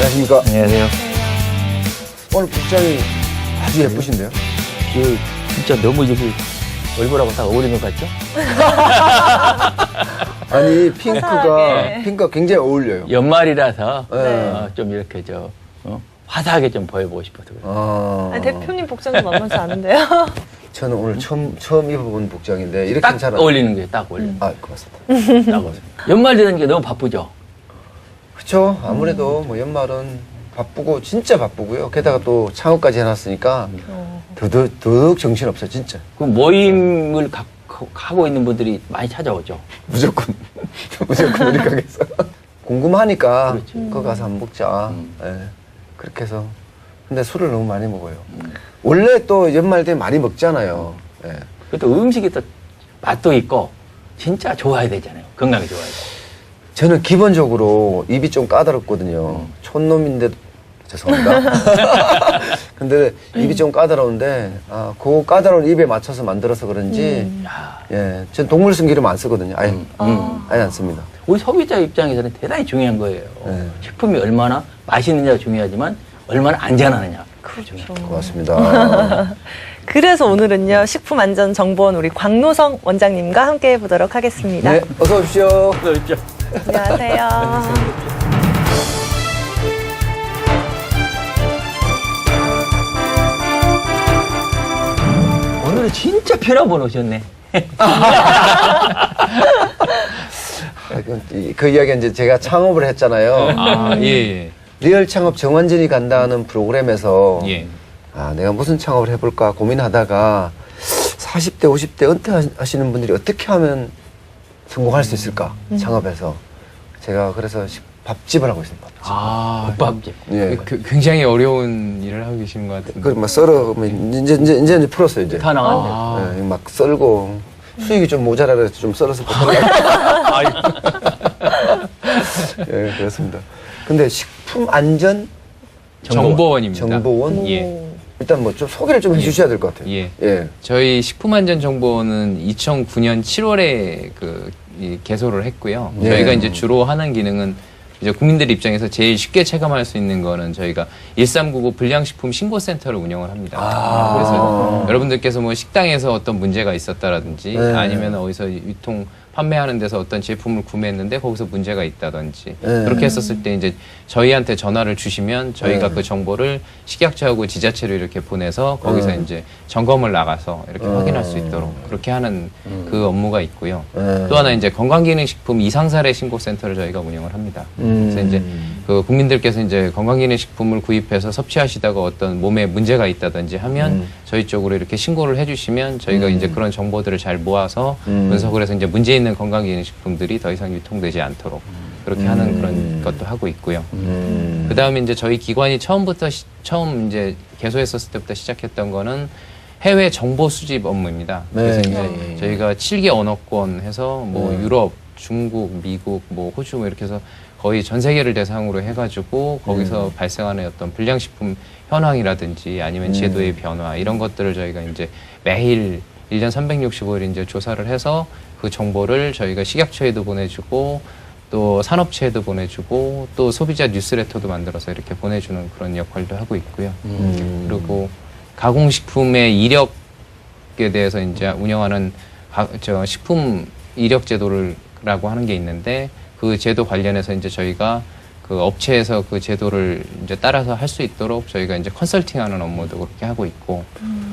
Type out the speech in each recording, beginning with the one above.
안녕하십니까. 안녕하세요. 오늘 복장이 아주 예쁘신데요? 그 진짜 너무 저기 얼굴하고 딱 어울리는 것 같죠? 아니, 핑크가, 화사하게. 핑크가 굉장히 어울려요. 연말이라서 네. 어, 좀 이렇게 저 어, 화사하게 좀 보여보고 싶어서 그래요. 아, 아니, 대표님 복장도 만만치 않은데요? 저는 오늘 처음, 처음 입어본 복장인데, 이렇게 딱잘 안- 어울리는 거예요. 딱 어울리는 아, 고맙습니다. 거. 딱 어울리는 거. 연말 되는 게 너무 바쁘죠? 그쵸. 아무래도 뭐 연말은 바쁘고, 진짜 바쁘고요. 게다가 또 창업까지 해놨으니까, 어. 더더욱, 더더욱 정신 없어요, 진짜. 그 모임을 가, 하고 있는 분들이 많이 찾아오죠. 무조건, 무조건 우리 가게에서. 궁금하니까, 그렇지. 그거 가서 한번 먹자. 음. 예. 그렇게 해서. 근데 술을 너무 많이 먹어요. 원래 또 연말 되면 많이 먹잖아요. 예. 그것도 음식이 또 맛도 있고 진짜 좋아야 되잖아요. 건강에 좋아야 돼. 저는 기본적으로 입이 좀 까다롭거든요. 촌놈인데 죄송합니다. 근데 입이 좀 까다로운데 아, 그 까다로운 입에 맞춰서 만들어서 그런지 야, 예, 전 동물 숨기름 안 쓰거든요. 아예 음, 아. 음. 아예 안 씁니다. 우리 소비자 입장에서는 대단히 중요한 거예요. 네. 식품이 얼마나 맛있느냐가 중요하지만 얼마나 안전하느냐. 그렇죠. 고맙습니다. 그래서 오늘은요, 식품 안전 정보원 우리 광노성 원장님과 함께 해보도록 하겠습니다. 네, 어서 오십시오. 그렇죠. 안녕하세요. 오늘은 진짜 편한 분 오셨네. 아, 그, 이- 그 이야기 이제 제가 창업을 했잖아요. 아, 예, 예. 리얼 창업 정완전이 간다는 프로그램에서 예. 아, 내가 무슨 창업을 해볼까 고민하다가 40대, 50대 은퇴하시는 분들이 어떻게 하면 성공할 수 있을까 창업해서 제가 그래서 식- 밥집을 하고 있습니다. 밥집. 아, 국밥집. 예. 그- 굉장히 어려운 일을 하고 계시는 것 같은데. 그막 썰어 뭐 이제 이제 이제, 이제 풀었어요 이제. 다 나갔네. 아. 예, 막 썰고 수익이 좀 모자라 그래서 좀 썰어서 예, 그렇습니다. 근데 식품 안전 정보원입니다. 정보원 예. 일단 뭐 좀 소개를 좀 해주셔야 될 것 같아요. 예. 예. 저희 식품안전정보는 2009년 7월에 그 이, 개소를 했고요. 예. 저희가 이제 주로 하는 기능은 이제 국민들 입장에서 제일 쉽게 체감할 수 있는 거는 저희가 1399 불량식품 신고센터를 운영을 합니다. 아. 그래서 여러분들께서 뭐 식당에서 어떤 문제가 있었다라든지 네. 아니면 어디서 유통 판매하는 데서 어떤 제품을 구매했는데 거기서 문제가 있다든지 네. 그렇게 했었을 때 이제 저희한테 전화를 주시면 저희가 네. 그 정보를 식약처하고 지자체로 이렇게 보내서 거기서 네. 이제 점검을 나가서 이렇게 네. 확인할 수 있도록 그렇게 하는 그 업무가 있고요. 네. 또 하나 이제 건강기능식품 이상사례 신고센터를 저희가 운영을 합니다. 음. 그래서 이제 그 국민들께서 이제 건강기능식품을 구입해서 섭취하시다가 어떤 몸에 문제가 있다든지 하면 음. 저희 쪽으로 이렇게 신고를 해주시면 저희가 이제 그런 정보들을 잘 모아서 음. 분석을 해서 이제 문제 있는 건강기능식품들이 더 이상 유통되지 않도록 그렇게 하는 그런 것도 하고 있고요. 음. 그 다음에 이제 저희 기관이 처음부터 시- 처음 이제 개소했었을 때부터 시작했던 거는 해외 정보 수집 업무입니다. 네. 그래서 이제 네. 저희가 7개 언어권 해서 뭐 네. 유럽, 중국, 미국, 뭐 호주 뭐 이렇게 해서 거의 전 세계를 대상으로 해가지고 거기서 네. 발생하는 어떤 불량식품 현황이라든지 아니면 네. 제도의 변화 이런 것들을 저희가 이제 매일 1년 365일 이제 조사를 해서 그 정보를 저희가 식약처에도 보내주고 또 산업체에도 보내주고 또 소비자 뉴스레터도 만들어서 이렇게 보내주는 그런 역할도 하고 있고요. 음. 그리고 가공식품의 이력에 대해서 이제 운영하는 가- 저 식품 이력 제도를 라고 하는 게 있는데 그 제도 관련해서 이제 저희가 그 업체에서 그 제도를 이제 따라서 할 수 있도록 저희가 이제 컨설팅하는 업무도 그렇게 하고 있고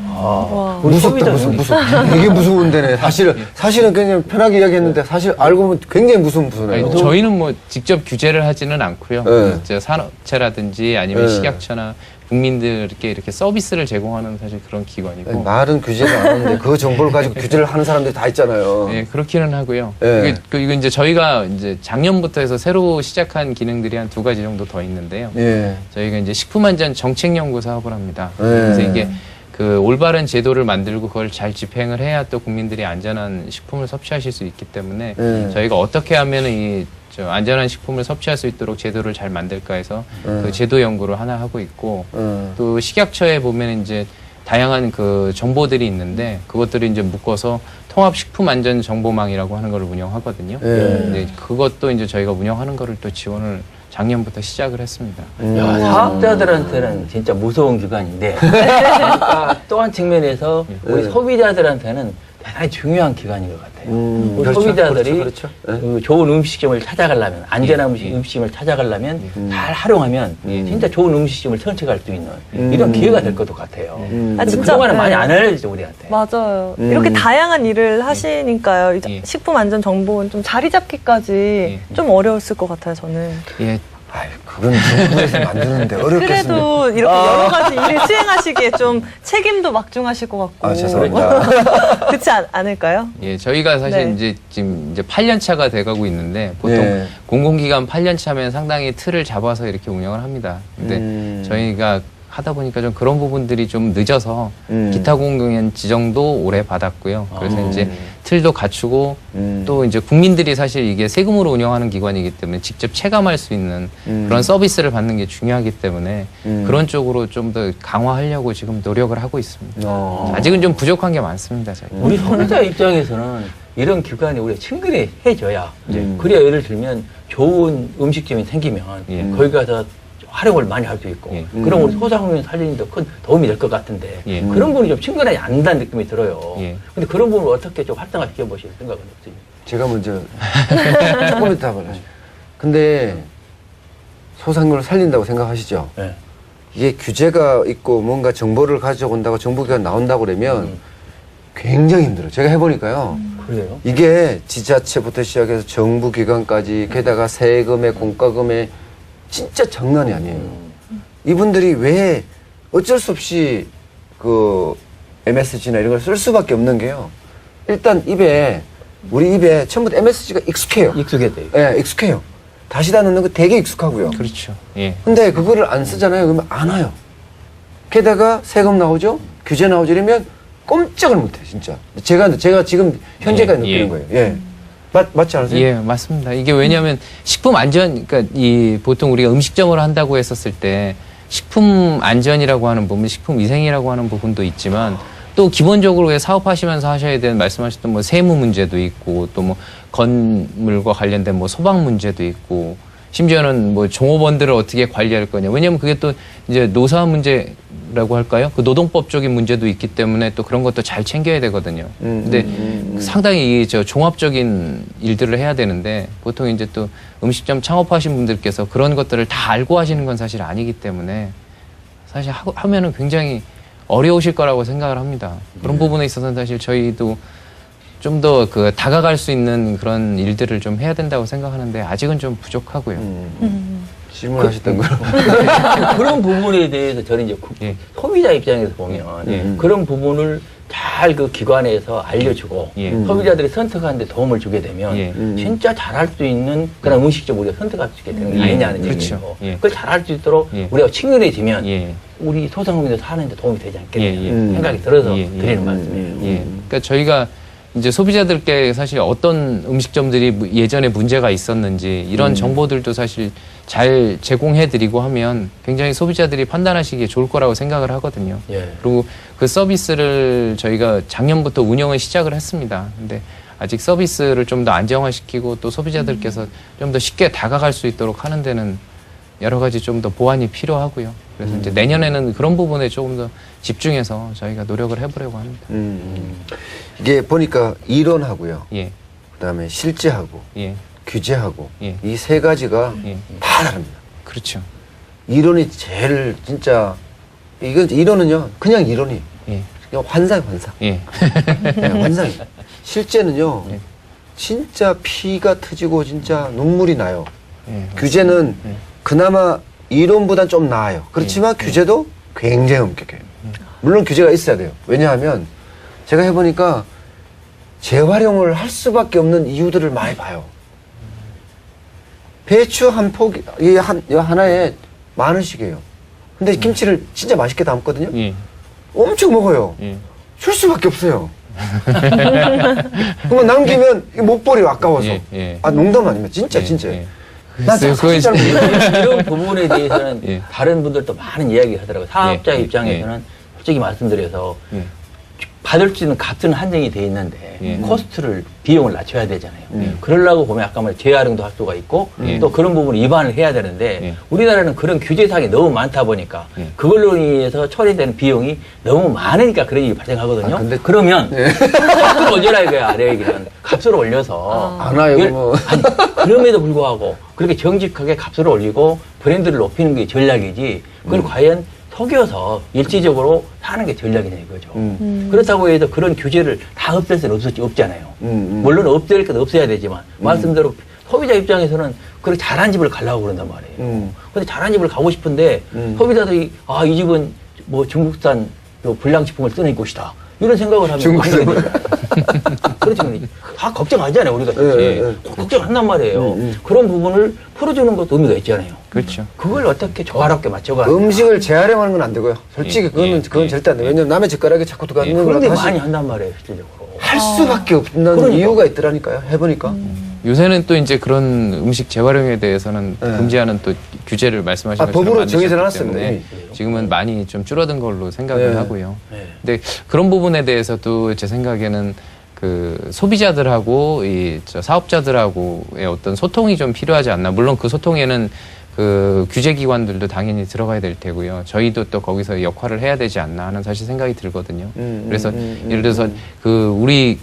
아, 와. 무섭다, 무섭, 무섭. 되게 무서운 데네. 사실은, 사실은 그냥 편하게 이야기했는데, 사실 알고 보면 굉장히 무서운 부서네요. 아니, 저희는 뭐 직접 규제를 하지는 않고요. 네. 이제 산업체라든지 아니면 네. 식약처나 국민들께 이렇게 서비스를 제공하는 사실 그런 기관이고 아니, 말은 규제를 안 하는데, 그 정보를 가지고 규제를 하는 사람들이 다 있잖아요. 예, 그렇기는 하고요. 네. 이게, 그, 이거 이제 저희가 이제 작년부터 해서 새로 시작한 기능들이 한 두 가지 정도 더 있는데요. 예. 저희가 이제 식품 안전 정책 연구 사업을 합니다. 네. 그래서 이게 그 올바른 제도를 만들고 그걸 잘 집행을 해야 또 국민들이 안전한 식품을 섭취하실 수 있기 때문에 네. 저희가 어떻게 하면 이저 안전한 식품을 섭취할 수 있도록 제도를 잘 만들까 해서 네. 그 제도 연구를 하나 하고 있고 어. 또 식약처에 보면 이제 다양한 그 정보들이 있는데 그것들을 이제 묶어서 통합 식품 안전 정보망이라고 하는 걸 운영하거든요. 예. 근데 그것도 이제 저희가 운영하는 거를 또 지원을 작년부터 시작을 했습니다. 음. 야, 사업자들한테는 진짜 무서운 기관인데 그러니까 또한 측면에서 우리 네. 소비자들한테는 대단히 중요한 기관인 것 같아요. 음, 우리 그렇죠, 소비자들이 그렇죠, 그렇죠. 네. 그 좋은 음식점을 찾아가려면 안전한 음식, 음식점을 찾아가려면 잘 활용하면 진짜 좋은 음식점을 선택할 수 있는 음. 이런 기회가 될 것도 같아요. 음. 아, 진짜, 그동안은 네. 많이 안 알려지죠 우리한테. 맞아요. 음. 이렇게 다양한 일을 하시니까요. 예. 식품 안전 정보원 좀 자리 잡기까지 예. 좀 어려웠을 것 같아요, 저는. 예, 아이, 그건 정부에서 만드는데 어렵겠습니다. 그래도 이렇게 여러 가지 일을 수행하시기에 좀 책임도 막중하실 것 같고. 아, 죄송합니다. 그렇지 않, 않을까요? 예, 저희가 사실 네. 이제 지금 이제 8년 차가 돼가고 있는데 보통 네. 공공기관 8년 차면 상당히 틀을 잡아서 이렇게 운영을 합니다. 근데 음. 저희가 하다 보니까 좀 그런 부분들이 좀 늦어서 음. 기타 공공연 지정도 올해 받았고요. 그래서 아. 이제 틀도 갖추고 음. 또 이제 국민들이 사실 이게 세금으로 운영하는 기관이기 때문에 직접 체감할 수 있는 음. 그런 서비스를 받는 게 중요하기 때문에 음. 그런 쪽으로 좀 더 강화하려고 지금 노력을 하고 있습니다. 어. 아직은 좀 부족한 게 많습니다. 저희. 우리 소비자 입장에서는 이런 기관이 우리가 친근해져야 음. 그래야 예를 들면 좋은 음식점이 생기면 예. 거기 가서 활용을 많이 할 수 있고 예. 그럼 우리 소상공인 살리는 데 큰 도움이 될 것 같은데 예. 그런 부분이 좀 친근하지 않는다는 느낌이 들어요. 예. 근데 그런 부분을 어떻게 좀 활성화 시켜 보실 생각은 없습니까? 제가 먼저 조금 이따 말하죠. 근데 소상공인을 살린다고 생각하시죠? 예. 이게 규제가 있고 뭔가 정보를 가져온다고 정부기관 나온다고 그러면 음. 굉장히 힘들어요. 제가 해보니까요. 그래요? 이게 지자체부터 시작해서 정부기관까지 게다가 세금에 공과금에 진짜 장난이 아니에요. 이분들이 왜 어쩔 수 없이 그 MSG나 이런 걸 쓸 수밖에 없는 게요. 일단 입에 우리 입에 처음부터 MSG가 익숙해요. 익숙해져요. 예, 익숙해요. 다시다 넣는 거 되게 익숙하고요. 그렇죠. 예. 근데 그거를 안 쓰잖아요. 그러면 안 와요. 게다가 세금 나오죠? 규제 나오죠? 이러면 꼼짝을 못 해요, 진짜. 제가, 제가 지금 현재까지 예, 느끼는 예. 거예요. 예. 맞, 맞지 않으세요? 예, 맞습니다. 이게 왜냐하면 식품 안전, 그러니까 이 보통 우리가 음식점으로 한다고 했었을 때 식품 안전이라고 하는 부분, 식품 위생이라고 하는 부분도 있지만 또 기본적으로 왜 사업하시면서 하셔야 되는 말씀하셨던 뭐 세무 문제도 있고 또 뭐 건물과 관련된 뭐 소방 문제도 있고 심지어는 뭐 종업원들을 어떻게 관리할 거냐. 왜냐하면 그게 또 이제 노사 문제라고 할까요? 그 노동법적인 문제도 있기 때문에 또 그런 것도 잘 챙겨야 되거든요. 음, 근데 음, 음. 상당히 이 저 종합적인 일들을 해야 되는데 보통 이제 또 음식점 창업하신 분들께서 그런 것들을 다 알고 하시는 건 사실 아니기 때문에 사실 하, 하면은 굉장히 어려우실 거라고 생각을 합니다. 그런 부분에 있어서는 사실 저희도 좀 더 그 다가갈 수 있는 그런 일들을 좀 해야 된다고 생각하는데 아직은 좀 부족하고요. 음. 질문하셨던 거. 그런 부분에 대해서 저는 이제 구- 예. 소비자 입장에서 보면 예. 그런 부분을 잘 그 기관에서 알려주고 예. 음. 소비자들이 선택하는데 도움을 주게 되면 예. 음. 진짜 잘할 수 있는 그런 음식점 우리가 선택할 수 있게 되는 게 예. 아니냐는 그렇죠. 얘기고 예. 그걸 잘할 수 있도록 예. 우리가 친근해지면 예. 우리 소상공인들 사는데 도움이 되지 않겠냐 예, 예. 생각이 들어서 예, 예. 드리는 음, 말씀이에요. 예. 그러니까 저희가 이제 소비자들께 사실 어떤 음식점들이 무- 예전에 문제가 있었는지 이런 정보들도 사실 잘 제공해 드리고 하면 굉장히 소비자들이 판단하시기에 좋을 거라고 생각을 하거든요. 예. 그리고 그 서비스를 저희가 작년부터 운영을 시작을 했습니다. 근데 아직 서비스를 좀 더 안정화시키고 또 소비자들께서 좀 더 쉽게 다가갈 수 있도록 하는 데는 여러 가지 좀 더 보완이 필요하고요. 그래서 이제 내년에는 그런 부분에 조금 더 집중해서 저희가 노력을 해보려고 합니다. 음. 이게 보니까 이론하고요. 예, 그다음에 실제하고 예, 규제하고 예. 이 세 가지가 예. 다 다릅니다. 그렇죠. 이론이 제일 진짜 이건 이론은요 그냥 이론이 예, 그냥 환상 환상 예, 네, 환상 실제는요 예. 진짜 피가 터지고 진짜 눈물이 나요 예. 규제는 예. 그나마 이론보단 좀 나아요 그렇지만 규제도 굉장히 엄격해요 물론 규제가 있어야 돼요 왜냐하면 제가 해보니까 재활용을 할 수밖에 없는 이유들을 많이 봐요 배추 한 포기 이 한, 이 하나에 만 원씩이에요 근데 김치를 진짜 맛있게 담거든요 예, 엄청 먹어요 예. 줄 수밖에 없어요. 그러면 남기면 이못 버려 아까워서. 예, 예. 아 농담 아니면 진짜 예, 진짜. 예. 그건- 모르겠어요. 이런 부분에 대해서는 예. 다른 분들도 많은 이야기 하더라고요. 사업자 예, 예, 입장에서는 솔직히 말씀드려서 예. 받을 수 있는 값은 한정이 돼 있는데 예. 코스트를 비용을 낮춰야 되잖아요. 음. 그러려고 보면 아까 말 재활용도 할 수가 있고 예. 또 그런 부분을 위반을 해야 되는데 예. 우리나라는 그런 규제 사항이 너무 많다 보니까 예. 그걸로 인해서 처리되는 비용이 너무 많으니까 그런 일이 발생하거든요. 아, 근데- 그러면 예. 값을 올려라 이거야 내 얘기는 값을 올려서 안 와요, 이걸- 뭐. 아니, 그럼에도 불구하고 그렇게 정직하게 값을 올리고 브랜드를 높이는 게 전략이지 그걸 과연 속여서 일시적으로 사는 게 전략이냐 이거죠. 음. 그렇다고 해서 그런 규제를 다 없앨 수는 없었지, 없잖아요. 음, 음. 물론 없앨 건 없어야 되지만 말씀대로 소비자 입장에서는 그렇게 잘한 집을 가려고 그런단 말이에요. 음. 근데 잘한 집을 가고 싶은데 음. 소비자들이 아 이 집은 뭐 중국산 요 불량식품을 쓰는 곳이다 이런 생각을 하면 되거든요. 그렇죠. 다 걱정하잖아요 우리가 예, 예, 예. 걱정한단 말이에요. 음, 음. 그런 부분을 풀어주는 것도 의미가 있잖아요. 그렇죠. 그걸 어떻게 조화롭게 맞춰가 음식을 재활용하는 건 안 되고요. 솔직히 예, 그거는 예, 그건 예. 절대 안 돼요. 왜냐면 남의 젓가락에 자꾸 들어가는 예. 걸 그런데 다시 많이 한단 말이에요 실질적으로. 할 수밖에 없는 그러니까. 이유가 있더라니까요. 해보니까. 요새는 또 이제 그런 음식 재활용에 대해서는 네. 금지하는 또 규제를 말씀하신 아, 것처럼 법으로 만드셨기 놨습니다, 때문에 이미. 지금은 많이 좀 줄어든 걸로 생각을 네. 하고요. 네. 근데 그런 부분에 대해서도 제 생각에는 그 소비자들하고 이 저 사업자들하고의 어떤 소통이 좀 필요하지 않나. 물론 그 소통에는 그 규제 기관들도 당연히 들어가야 될 테고요. 저희도 또 거기서 역할을 해야 되지 않나 하는 사실 생각이 들거든요. 음, 그래서 음, 음, 예를 들어서 음. 그 우리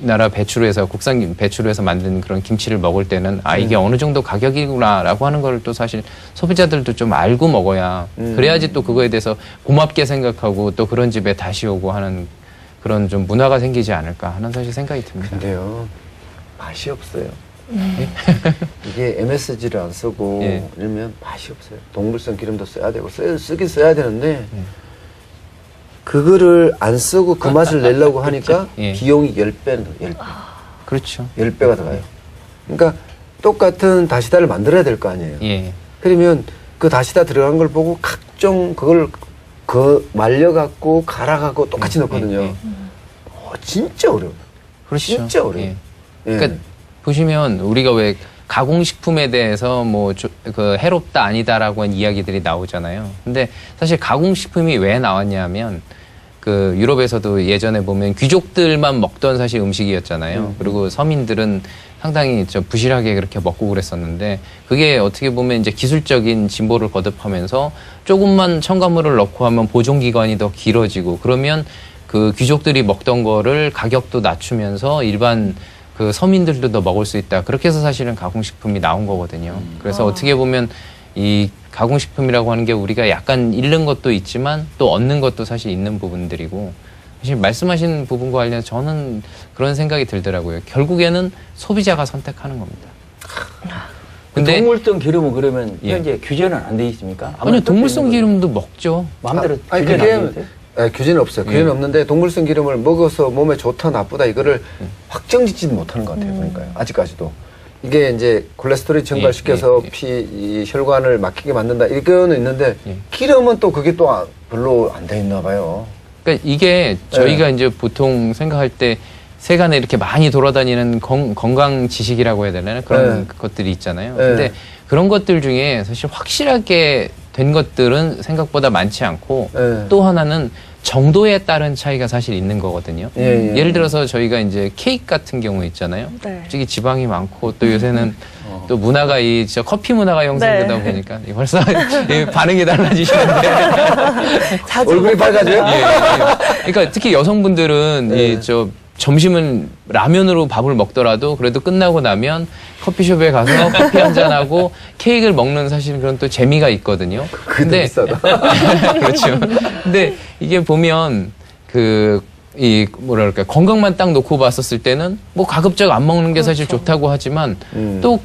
나라 배추로 해서 국산 김- 배추로 해서 만든 그런 김치를 먹을 때는 아 음. 이게 어느 정도 가격이구나라고 하는 걸또 사실 소비자들도 좀 알고 먹어야 음. 그래야지 또 그거에 대해서 고맙게 생각하고 또 그런 집에 다시 오고 하는 그런 좀 문화가 생기지 않을까 하는 사실 생각이 듭니다. 근데요 맛이 없어요. 이게 MSG를 안 쓰고 예. 이러면 맛이 없어요. 동물성 기름도 써야 되고 쓰, 쓰긴 써야 되는데 그거를 안 쓰고 그 맛을 내려고 하니까 예. 비용이 10배는 더, 10배. 그렇죠. 10배가 더 가요. 그러니까 똑같은 다시다를 만들어야 될 거 아니에요. 예. 그러면 그 다시다 들어간 걸 보고 각종 그걸 그 말려갖고 갈아갖고 똑같이 넣거든요. 예, 예. 어, 진짜 어려워요. 그렇죠. 진짜 어려워요. 예. 예. 그러니까 보시면 우리가 왜 가공식품에 대해서 뭐 그 해롭다 아니다라고 한 이야기들이 나오잖아요. 근데 사실 가공식품이 왜 나왔냐면 그 유럽에서도 예전에 보면 귀족들만 먹던 사실 음식이었잖아요. 그리고 서민들은 상당히 저 부실하게 그렇게 먹고 그랬었는데 그게 어떻게 보면 이제 기술적인 진보를 거듭하면서 조금만 첨가물을 넣고 하면 보존 기간이 더 길어지고 그러면 그 귀족들이 먹던 거를 가격도 낮추면서 일반 그 서민들도 더 먹을 수 있다. 그렇게 해서 사실은 가공식품이 나온 거거든요. 그래서 어떻게 보면 이 가공식품이라고 하는 게 우리가 약간 잃는 것도 있지만 또 얻는 것도 사실 있는 부분들이고 사실 말씀하신 부분과 관련해서 저는 그런 생각이 들더라고요. 결국에는 소비자가 선택하는 겁니다. 근데 동물성 기름은 그러면 예. 현재 규제는 안 돼 있습니까? 아니요 동물성. 기름도 먹죠. 마음대로 아, 아니 규제는 안돼 그게 있 어요? 예, 규제는 없어요. 규제는 예. 없는데 동물성 기름을 먹어서 몸에 좋다 나쁘다 이거를 음. 확정짓지는 못하는 것 같아요. 보니까요. 아직까지도 이게 이제 콜레스테롤이 증발시켜서 예, 예. 피 이 혈관을 막히게 만든다 이거는 있는데 예. 기름은 또 그게 또 아- 별로 안 돼 있나 봐요. 그러니까 이게 저희가 이제 보통 생각할 때 세간에 이렇게 많이 돌아다니는 건, 건강 지식이라고 해야 되나요? 그런 네. 것들이 있잖아요. 네. 근데 그런 것들 중에 사실 확실하게 된 것들은 생각보다 많지 않고 예. 또 하나는 정도에 따른 차이가 사실 있는 거거든요. 예, 예. 예 를 들어서 저희가 이제 케이크 같은 경우 있잖아요. 네. 솔직히 지방이 많고 또 요새는 또 문화가 이저 커피 문화가 형성되다 네. 보니까 이 벌써 이 반응이 달라지시는데 자주 얼굴이 빨가져요? 예, 예. 그러니까 특히 여성분들은 네. 이저 점심은 라면으로 밥을 먹더라도 그래도 끝나고 나면 커피숍에 가서 커피 한잔 하고 케이크를 먹는 사실 그런 또 재미가 있거든요. 그게 비싸다. 그렇죠. 근데 이게 보면 그 이 뭐랄까 건강만 딱 놓고 봤었을 때는 뭐 가급적 안 먹는 게 사실 좋다고 하지만 음. 또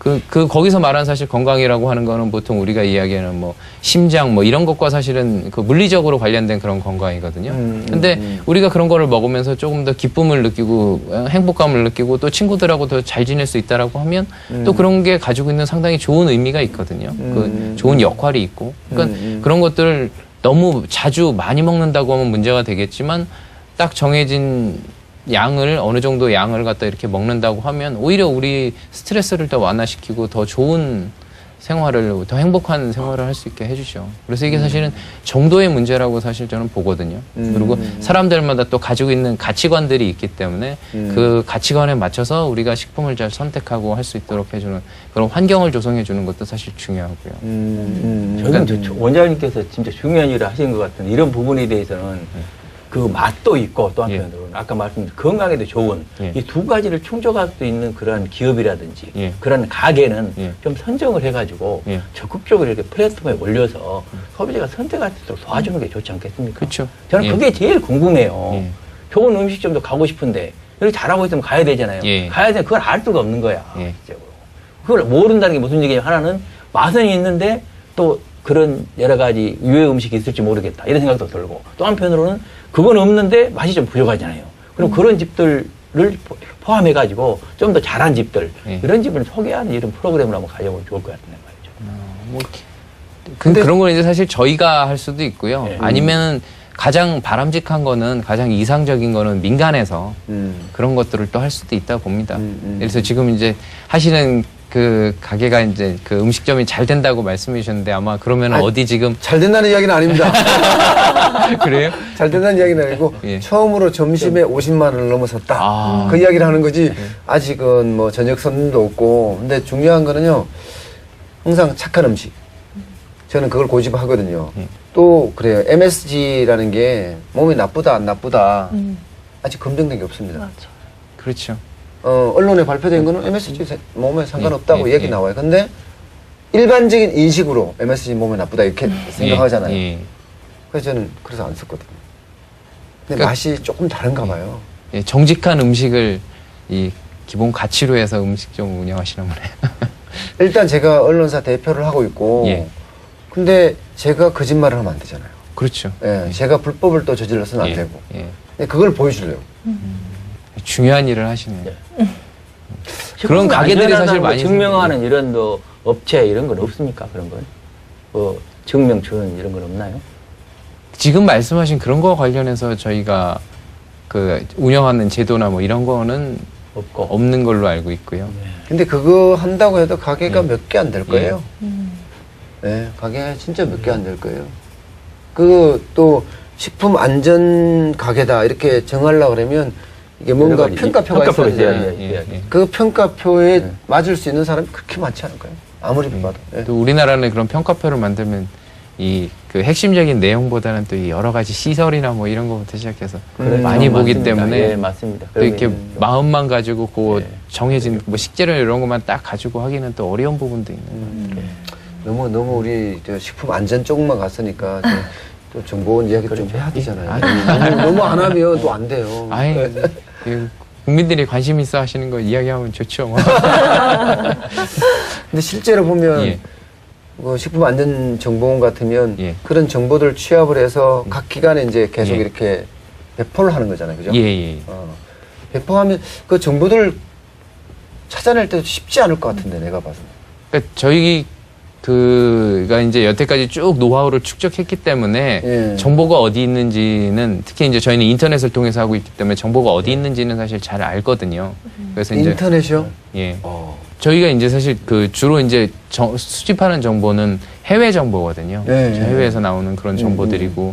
그, 그, 거기서 말한 사실 건강이라고 하는 거는 보통 우리가 이야기하는 뭐, 심장 뭐 이런 것과 사실은 그 물리적으로 관련된 그런 건강이거든요. 음, 근데 음, 우리가 그런 거를 먹으면서 조금 더 기쁨을 느끼고 어, 행복감을 느끼고 또 친구들하고 더 잘 지낼 수 있다라고 하면 또 그런 게 가지고 있는 상당히 좋은 의미가 있거든요. 음. 그 좋은 역할이 있고. 그러니까 음, 음. 그런 것들을 너무 자주 많이 먹는다고 하면 문제가 되겠지만 딱 정해진 양을 어느 정도 양을 갖다 이렇게 먹는다고 하면 오히려 우리 스트레스를 더 완화시키고 더 좋은 생활을 더 행복한 생활을 할 수 있게 해주죠. 그래서 이게 사실은 정도의 문제라고 사실 저는 보거든요. 음. 그리고 사람들마다 또 가지고 있는 가치관들이 있기 때문에 음. 그 가치관에 맞춰서 우리가 식품을 잘 선택하고 할 수 있도록 해주는 그런 환경을 조성해 주는 것도 사실 중요하고요. 음, 음, 저는 그러니까 원장님께서 진짜 중요한 일을 하시는 것 같은 이런 부분에 대해서는 그 맛도 있고 또 한편으로는 아까 말씀드린 건강에도 좋은 예. 이 두 가지를 충족할 수 있는 그러한 기업이라든지 예. 그런 가게는 예. 좀 선정을 해가지고 예. 적극적으로 이렇게 플랫폼에 올려서 소비자가 선택할 수 있도록 도와주는 게 좋지 않겠습니까? 그렇죠. 저는 예. 그게 제일 궁금해요. 예. 좋은 음식점도 가고 싶은데 이렇게 잘하고 있으면 가야 되잖아요. 예. 가야 되는데 그걸 알 수가 없는 거야. 예. 실제로. 그걸 모른다는 게 무슨 얘기냐면 하나는 맛은 있는데 또 그런 여러 가지 유해 음식이 있을지 모르겠다 이런 생각도 들고 또 한편으로는 그건 없는데 맛이 좀 부족하잖아요. 그럼 그런 집들을 포- 포함해 가지고 좀 더 잘한 집들 예. 이런 집을 소개하는 이런 프로그램을 한번 가져보면 좋을 것 같은데 말이죠. 뭐 근데 그런 건 이제 사실 저희가 할 수도 있고요. 예. 아니면 가장 바람직한 거는 가장 이상적인 거는 민간에서 음. 그런 것들을 또 할 수도 있다 봅니다. 음, 음. 그래서 지금 이제 하시는 그 가게가 이제 그 음식점이 잘 된다고 말씀해 주셨는데 아마 그러면 아니, 어디 지금 잘 된다는 이야기는 아닙니다. 그래요? 잘 된다는 이야기는 아니고 예. 처음으로 점심에 50만 원을 넘어섰다. 아. 그 이야기를 하는 거지. 아직은 뭐 저녁 손님도 없고. 근데 중요한 거는요. 항상 착한 음식. 저는 그걸 고집하거든요. 예. 또 그래요. MSG라는 게 몸에 나쁘다 안 나쁘다 음, 아직 검증된 게 없습니다. 맞아. 그렇죠. 어, 언론에 발표된 거는 MSG 세- 몸에 상관없다고 예, 얘기 예. 나와요. 근데 일반적인 인식으로 MSG 몸에 나쁘다 이렇게 생각하잖아요. 예, 예. 그래서 저는 그래서 안 썼거든요. 근데 그러니까- 맛이 조금 다른가 봐요. 예, 정직한 음식을 이 기본 가치로 해서 음식점 운영하시는 거네요. 일단 제가 언론사 대표를 하고 있고, 예. 근데 제가 거짓말을 하면 안 되잖아요. 그렇죠. 예, 제가 불법을 또 저질러서는 안 예, 되고. 예. 근데 그걸 보여주려고. 중요한 일을 하시네요. 네. 그런 식품 가게들이 사실 거 많이 증명하는 이런 뭐 업체 이런 건 없습니까? 그런 건? 뭐 증명준 이런 건 없나요? 지금 말씀하신 그런 거와 관련해서 저희가 그 운영하는 제도나 뭐 이런 거는 없고. 없는 걸로 알고 있고요. 근데 그거 한다고 해도 가게가 예. 몇개 안 될 거예요. 음. 예, 가게 진짜 몇 개 안 될 거예요. 그 또 식품 안전 가게다 이렇게 정하려고 그러면 이게 뭔가 평가표가 있어야 돼요. 돼. 예, 예, 예. 그 평가표에 네. 맞을 수 있는 사람이 그렇게 많지 않을 거예요. 아무리 봐도. 예. 또 우리나라는 그런 평가표를 만들면 이 그 핵심적인 내용보다는 또 이 여러 가지 시설이나 뭐 이런 거부터 시작해서 그렇죠. 많이 보기 맞습니다. 때문에 예, 맞습니다. 또 이렇게 그러면 마음만 가지고 그 예. 정해진 뭐 식재료 이런 것만 딱 가지고 하기는 또 어려운 부분도 있는 거예요. 음. 너무 너무 우리 저 식품 안전 쪽만 갔으니까 좀, 또 정보원 이야기 좀 해야 되잖아요. 너무, 너무 안 하면 또 안 돼요. 아이 그 국민들이 관심 있어 하시는 거 이야기하면 좋죠. 뭐. 근데 실제로 보면 예. 뭐 식품 안전 정보원 같으면 예. 그런 정보들을 취합을 해서 각 기관에 이제 계속 예. 이렇게 배포를 하는 거잖아요, 그죠? 예, 예. 어, 배포하면 그 정보들 찾아낼 때도 쉽지 않을 것 같은데 내가 봐서. 그러니까 저희 그 가 이제 여태까지 쭉 노하우를 축적했기 때문에 예. 정보가 어디 있는지는 특히 이제 저희는 인터넷을 통해서 하고 있기 때문에 정보가 어디 있는지는 사실 잘 알거든요. 그래서 이제 인터넷이요? 예. 어. 저희가 이제 사실 그 주로 이제 정- 수집하는 정보는 해외 정보거든요. 네, 네. 해외에서 나오는 그런 음, 정보들이고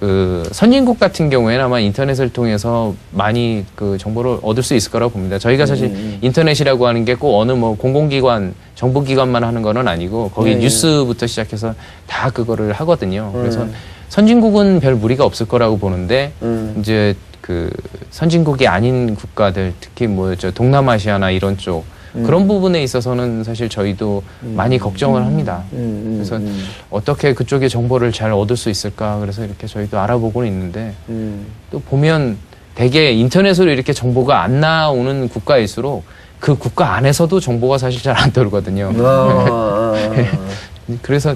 그 선진국 같은 경우에는 아마 인터넷을 통해서 많이 그 정보를 얻을 수 있을 거라고 봅니다. 저희가 사실 음. 인터넷이라고 하는 게 꼭 어느 뭐 공공기관, 정부기관만 하는 거는 아니고 거기 네, 네. 뉴스부터 시작해서 다 그거를 하거든요. 그래서 음. 선진국은 별 무리가 없을 거라고 보는데 음. 이제 그 선진국이 아닌 국가들 특히 뭐 저 동남아시아나 이런 쪽 음. 그런 부분에 있어서는 사실 저희도 많이 걱정을 합니다. 음, 음, 그래서 음, 어떻게 그쪽의 정보를 잘 얻을 수 있을까? 그래서 이렇게 저희도 알아보고는 있는데 음. 또 보면 대개 인터넷으로 이렇게 정보가 안 나오는 국가일수록 그 국가 안에서도 정보가 사실 잘 안 돌거든요. 아, 아, 아, 그래서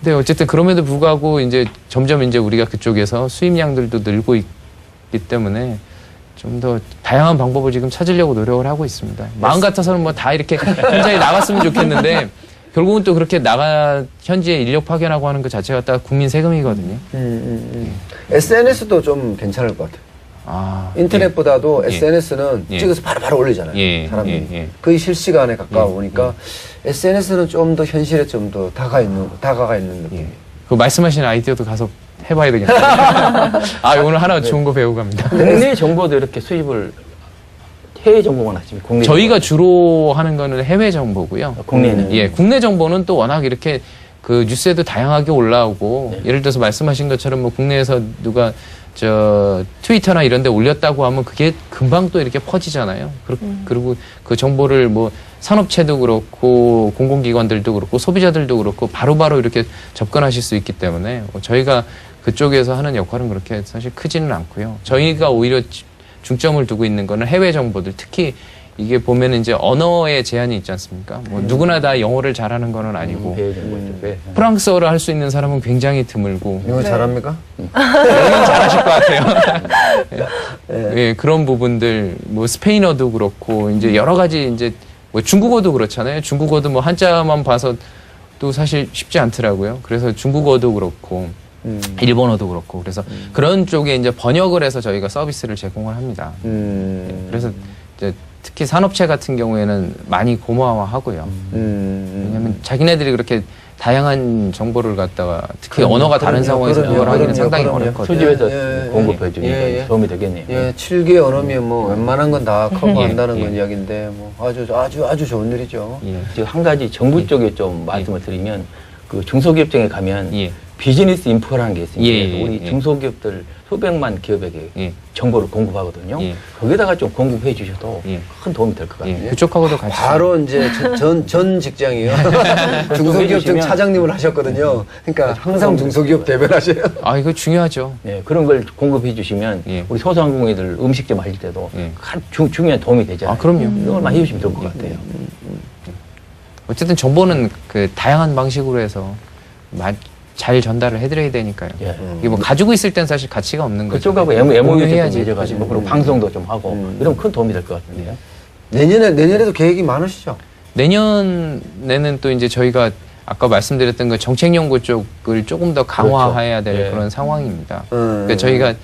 근데 어쨌든 그럼에도 불구하고 이제 점점 이제 우리가 그쪽에서 수입량들도 늘고 있기 때문에 좀 더 다양한 방법을 지금 찾으려고 노력을 하고 있습니다. 마음 같아서는 뭐 다 이렇게 현장에 나갔으면 좋겠는데 결국은 또 그렇게 나가 현지에 인력 파견하고 하는 것 자체가 딱 국민 세금이거든요. 음, 음, 음. SNS도 좀 괜찮을 것 같아요. 아, 인터넷보다도 예. SNS는 예. 찍어서 바로바로 올리잖아요. 예, 사람들이. 예, 예. 거의 실시간에 가까우니까 SNS는 좀 더 현실에 좀 더 다가 있는 다가가 있는 느낌. 예. 그 말씀하신 아이디어도 가서 해봐야 되겠네요. 아 오늘 하나 좋은 거 배우고 갑니다. 국내 정보도 이렇게 수입을 해외 정보만 국내 저희가 주로 하는 거는 해외 정보고요. 정보. 국내는 예, 국내 정보는 또 워낙 이렇게 그 뉴스에도 다양하게 올라오고 네. 예를 들어서 말씀하신 것처럼 뭐 국내에서 누가 저 트위터나 이런 데 올렸다고 하면 그게 금방 또 이렇게 퍼지잖아요. 그리- 그리고 그 정보를 뭐 산업체도 그렇고 공공기관들도 그렇고 소비자들도 그렇고 바로바로 이렇게 접근하실 수 있기 때문에 뭐 저희가 그쪽에서 하는 역할은 그렇게 사실 크지는 않고요. 저희가 오히려 지- 중점을 두고 있는 거는 해외 정보들 특히 이게 보면 이제 언어의 제한이 있지 않습니까? 뭐 누구나 다 영어를 잘하는 거는 아니고 해외 정보 쪽에 프랑스어를 할 수 있는 사람은 굉장히 드물고 이거 잘합니까? 잘하실 것 같아요. 예, 그런 부분들 뭐 스페인어도 그렇고 이제 여러 가지 이제 뭐 중국어도 그렇잖아요. 중국어도 뭐 한자만 봐서 또 사실 쉽지 않더라고요. 그래서 중국어도 그렇고 음. 일본어도 그렇고 그래서 그런 쪽에 이제 번역을 해서 저희가 서비스를 제공을 합니다. 음. 그래서 이제 특히 산업체 같은 경우에는 많이 고마워하고요. 음. 왜냐하면 자기네들이 그렇게 다양한 정보를 갖다가 특히 그럼요, 언어가 다른 그럼요, 상황에서 그럼요, 그걸 하기는 그럼요, 상당히 그럼요. 어렵거든요. 수집에서 예, 예, 공급해 주니까 예, 예. 도움이 되겠네요. 예, 7개 언어면 뭐 웬만한 건 다 커버한다는 예, 건 예. 이야기인데 뭐 아주 아주 아주 좋은 일이죠. 예. 지금 한 가지 정부 쪽에 좀 말씀을 드리면 그 중소기업청에 가면 예. 비즈니스 인프라는 게 있습니다. 예, 그래서 예, 우리 예. 중소기업들 수백만 기업에게 예. 정보를 공급하거든요. 예. 거기다가 좀 공급해 주셔도 예. 큰 도움이 될 것 같아요. 예. 그쪽하고도 같이 바로 이제 전, 전, 전 직장이요. 중소기업청 해주시면- 차장님을 하셨거든요. 그러니까 항상 중소기업 대변하셔요. 아 이거 중요하죠. 네, 그런 걸 공급해 주시면 예. 우리 소상공인들 음식점 하실 때도 예. 한 중, 중요한 도움이 되잖아요. 아, 그럼요. 이런 걸 많이 해주시면 좋을 것 같아요. 어쨌든 정보는 그 다양한 방식으로 해서 마- 잘 전달을 해드려야 되니까요. 예. 이게 뭐 가지고 있을 땐 사실 가치가 없는 거죠. 그쪽하고 M- MOU 좀 공유해야지. 맺어가지고 그리고 방송도 좀 하고 음. 이러면 큰 도움이 될 것 같은데요. 내년에, 내년에도 계획이 많으시죠? 내년에는 또 이제 저희가 아까 말씀드렸던 그 정책 연구 쪽을 조금 더 강화해야 될 그렇죠. 예. 그런 상황입니다. 음. 그러니까 저희가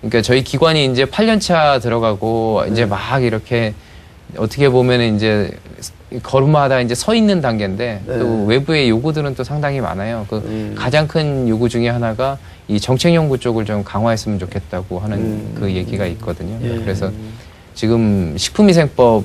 그러니까 저희 기관이 이제 8년 차 들어가고 이제 막 이렇게 어떻게 보면 이제 걸음마다 이제 서 있는 단계인데 네. 또 외부의 요구들은 또 상당히 많아요. 그 음. 가장 큰 요구 중에 하나가 이 정책 연구 쪽을 좀 강화했으면 좋겠다고 하는 음. 그 얘기가 있거든요. 예. 그래서 지금 식품위생법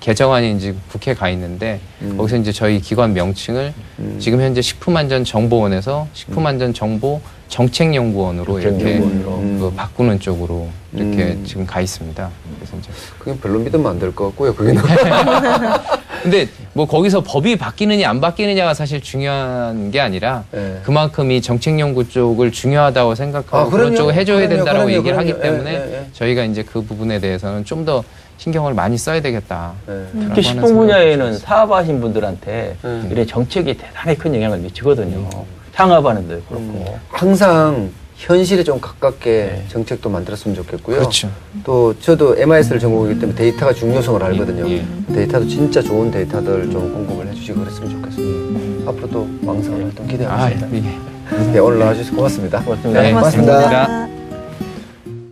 개정안이 이제 국회에 가 있는데 음. 거기서 이제 저희 기관 명칭을 음. 지금 현재 식품안전정보원에서 식품안전정보 정책연구원으로 이렇게 정책연구원으로. 음. 그 바꾸는 쪽으로 이렇게 음. 지금 가 있습니다. 그래서 이제 그게 별로 믿으면 안 될 것 같고요. 그게 근데 뭐 거기서 법이 바뀌느냐 안 바뀌느냐가 사실 중요한 게 아니라 예. 그만큼 이 정책 연구 쪽을 중요하다고 생각하고 아, 그런 그럼요. 쪽을 해줘야 그럼요, 된다라고 그럼요, 얘기를 하기 그럼요. 때문에 예, 예, 예. 저희가 이제 그 부분에 대해서는 좀 더 신경을 많이 써야 되겠다. 예. 특히 식품 분야에는 사업하신 분들한테 음. 이런 정책이 대단히 큰 영향을 미치거든요. 창업하는 데 그렇고. 음. 항상 현실에 좀 가깝게 네. 정책도 만들었으면 좋겠고요. 그렇죠. 또 저도 MIS를 전공이기 때문에 데이터가 중요성을 알거든요. 예. 데이터도 진짜 좋은 데이터들 좀 공급을 해주시고 그랬으면 좋겠습니다. 앞으로도 왕성한 활동 아, 기대하겠습니다. 예. 네, 오늘 나와주셔서 고맙습니다. 고맙습니다. 네, 고맙습니다. 고맙습니다.